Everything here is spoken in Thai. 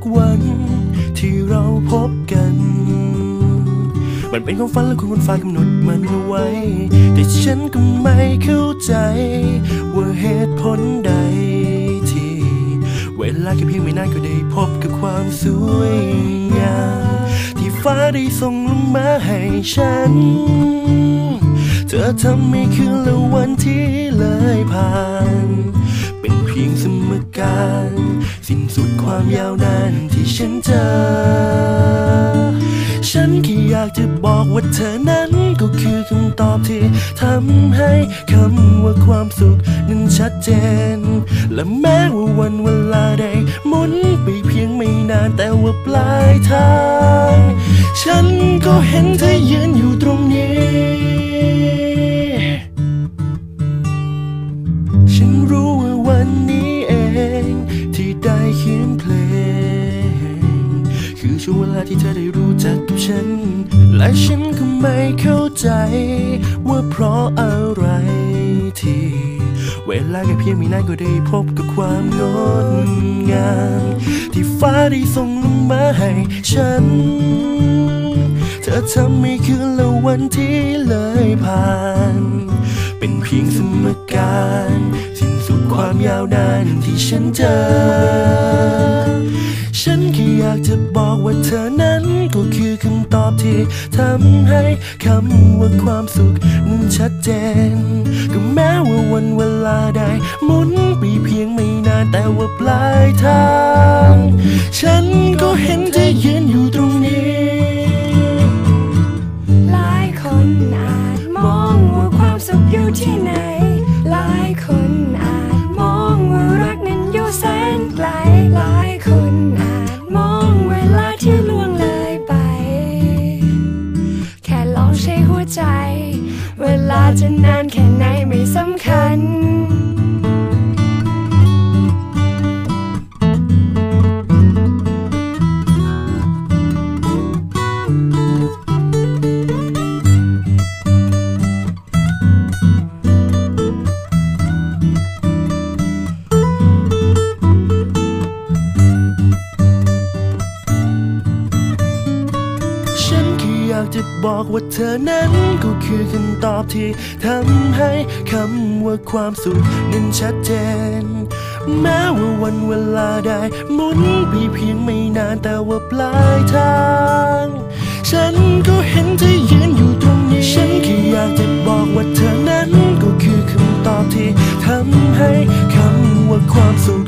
กวันที่เราพบกัน มันเป็นความฝันและคุณคนฟ้ากำหนดมันไว้ แต่ฉันก็ไม่เข้าใจ ว่าเหตุผลใดที่เวลาแค่เพียงไม่นานก็ได้พบกับความสวยงามที่ฟ้าได้ส่งลงมาให้ฉัน เธอทำให้คืนและวันที่เลยผ่าน ความยาวนานที่ฉันเจอ ฉันแค่อยากจะบอกว่าเธอนั้นก็คือคำตอบที่ทำให้คำว่าความสุขนั้นชัดเจน และแม้ว่าวันเวลาใดหมุนไปเพียงไม่นานแต่ว่าปลายทาง ฉันก็เห็นเธอยืนอยู่ตรงนี้ ฉันรู้ว่าวันนี้ ได้เขียนเพลง คือช่วงเวลาที่เธอได้รู้จักกับฉัน และฉันก็ไม่เข้าใจ ว่าเพราะอะไรที่เวลาแค่เพียงม่นานก็ได้พบกับความงดงามที่ฟ้าได้ส่งลงมาให้ฉัน เธอทำให้คืนและวันที่เลยผ่าน เป็นเพียงสมการ ความยาวนานที่ฉันเจอ ฉันแค่อยากจะบอกว่าเธอนั้นก็คือคำตอบที่ทำให้คำว่าความสุขนั้นชัดเจน ก็แม้ว่าวันเวลาใดหมุนไปเพียงไม่นานแต่ว่าปลายทาง ฉันก็เห็นเธอยืนอยู่ตรง เวลาจะนานแค่ไหนไม่สำคัญ จะบอกว่าเธอนั้นก็คือคำตอบที่ทำให้คำว่าความสุขนั้นชัดเจน แม้ว่าวันเวลาใดหมุนไปเพียงไม่นานแต่ว่าปลายทาง ฉันก็เห็นเธอยืนอยู่ตรงนี้ ฉันแค่อยากจะบอกว่าเธอนั้นก็คือคำตอบที่ทำให้คำว่าความสุข